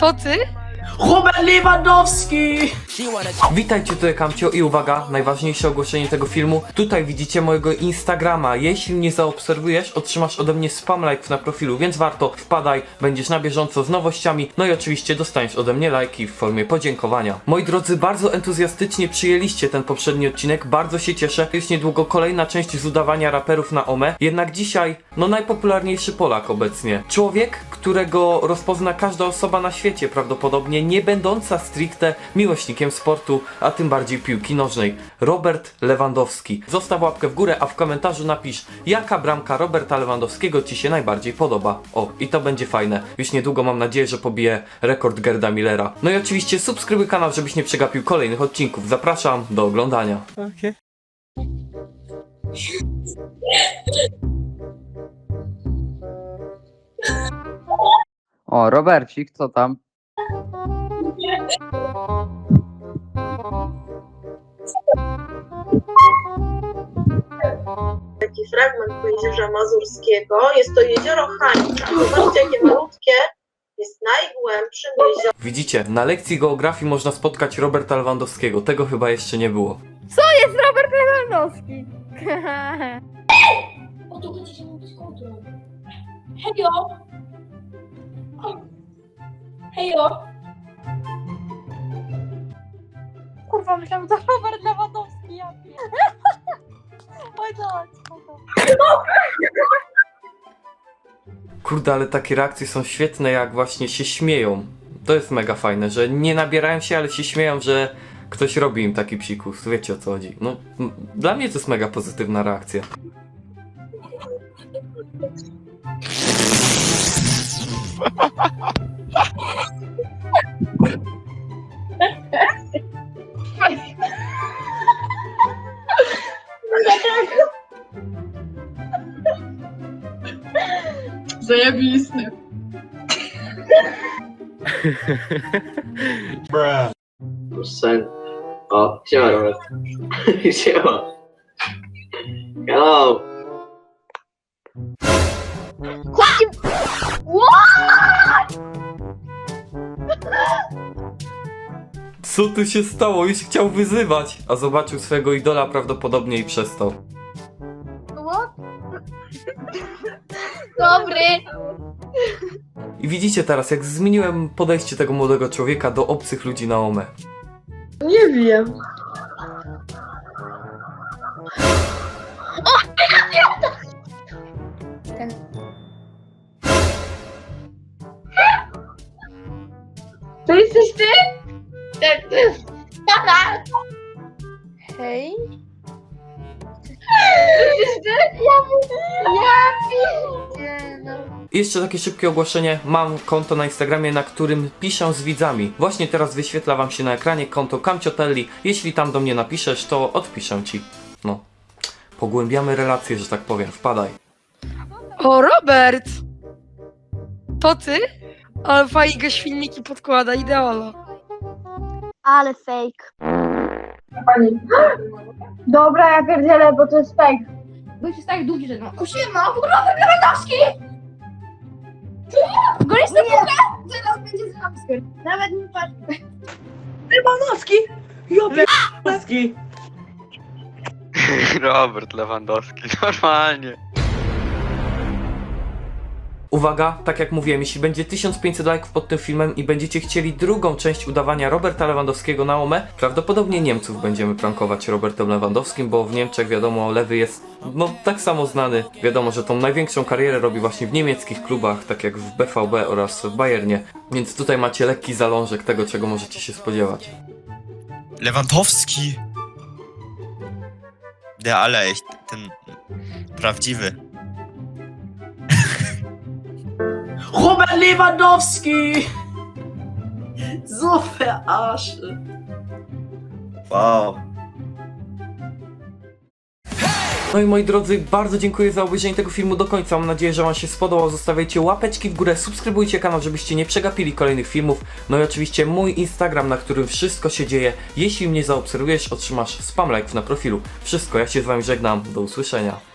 To ty? Robert Lewandowski! Witajcie, tutaj Kamcio i uwaga, najważniejsze ogłoszenie tego filmu. Tutaj widzicie mojego Instagrama. Jeśli mnie zaobserwujesz, otrzymasz ode mnie spam like'ów na profilu, więc warto, wpadaj, będziesz na bieżąco z nowościami. No i oczywiście dostaniesz ode mnie lajki w formie podziękowania. Moi drodzy, bardzo entuzjastycznie przyjęliście ten poprzedni odcinek, bardzo się cieszę. Już niedługo kolejna część z udawania raperów na OME. Jednak dzisiaj, no najpopularniejszy Polak obecnie. Człowiek, którego rozpozna każda osoba na świecie prawdopodobnie, nie będąca stricte miłośnikiem sportu, a tym bardziej piłki nożnej. Robert Lewandowski. Zostaw łapkę w górę, a w komentarzu napisz, jaka bramka Roberta Lewandowskiego Ci się najbardziej podoba. O, i to będzie fajne. Już niedługo mam nadzieję, że pobije rekord Gerda Millera. No i oczywiście subskrybuj kanał, żebyś nie przegapił kolejnych odcinków. Zapraszam do oglądania. O, Robercik, co tam? taki fragment Pojezierza Mazurskiego. Jest to jezioro Hańka. Zobaczcie, jakie malutkie. Jest najgłębszym jeziorem Widzicie, na lekcji geografii można spotkać Roberta Lewandowskiego. Tego chyba jeszcze nie było. jest Robert Lewandowski. O tu się mówić kulturą. Hejo! Hejo! Kurwa, myślałam, że to Robert Lewandowski. Ja Oj, spoko. Kurde, ale takie reakcje są świetne, jak właśnie się śmieją. To jest mega fajne, że nie nabierają się, ale się śmieją, że ktoś robi im taki psikus. Wiecie o co chodzi. No, m- dla mnie to jest mega pozytywna reakcja. Zajebisty. Sen. O, siema Robert. siema. Hello. Co tu się stało? Już chciał wyzywać, a zobaczył swojego idola prawdopodobnie i przestał. Dobry! I widzicie teraz, jak zmieniłem podejście tego młodego człowieka do obcych ludzi na OME. Nie wiem. To jesteś ty? Tak, to jest. Hej. To jesteś ty? Ja Ja no. I jeszcze takie szybkie ogłoszenie. Mam konto na Instagramie, na którym piszę z widzami. Właśnie teraz wyświetla wam się na ekranie konto Camciotelli. Jeśli tam do mnie napiszesz, to odpiszę ci. No. Pogłębiamy relacje, że tak powiem. Wpadaj. O, Robert! To ty? Ale fajnie go świnniki podkłada, ideolo. Ale fake. Dobra, ja pierdzielę, bo to jest fake. Bo jest tak długi, że no. Siema, Robert Lewandowski! Go jest na Teraz będzie zamsker. Nawet nie patrz. Lewandowski! Ja Lewandowski! Robert Lewandowski, normalnie. Uwaga, tak jak mówiłem, jeśli będzie 1500 lajków pod tym filmem i będziecie chcieli drugą część udawania Roberta Lewandowskiego na OME, prawdopodobnie Niemców będziemy prankować Robertem Lewandowskim, bo w Niemczech wiadomo, Lewy jest no tak samo znany. Wiadomo, że tą największą karierę robi właśnie w niemieckich klubach, tak jak w BVB oraz w Bayernie. Więc tutaj macie lekki zalążek tego, czego możecie się spodziewać. Lewandowski. Der ale ten prawdziwy. Robert Lewandowski! So verarscht. Wow. No i moi drodzy, bardzo dziękuję za obejrzenie tego filmu do końca. Mam nadzieję, że Wam się spodobał. Zostawiajcie łapeczki w górę, subskrybujcie kanał, żebyście nie przegapili kolejnych filmów. No i oczywiście mój Instagram, na którym wszystko się dzieje. Jeśli mnie zaobserwujesz, otrzymasz spam like'ów na profilu. Wszystko, ja się z Wami żegnam. Do usłyszenia.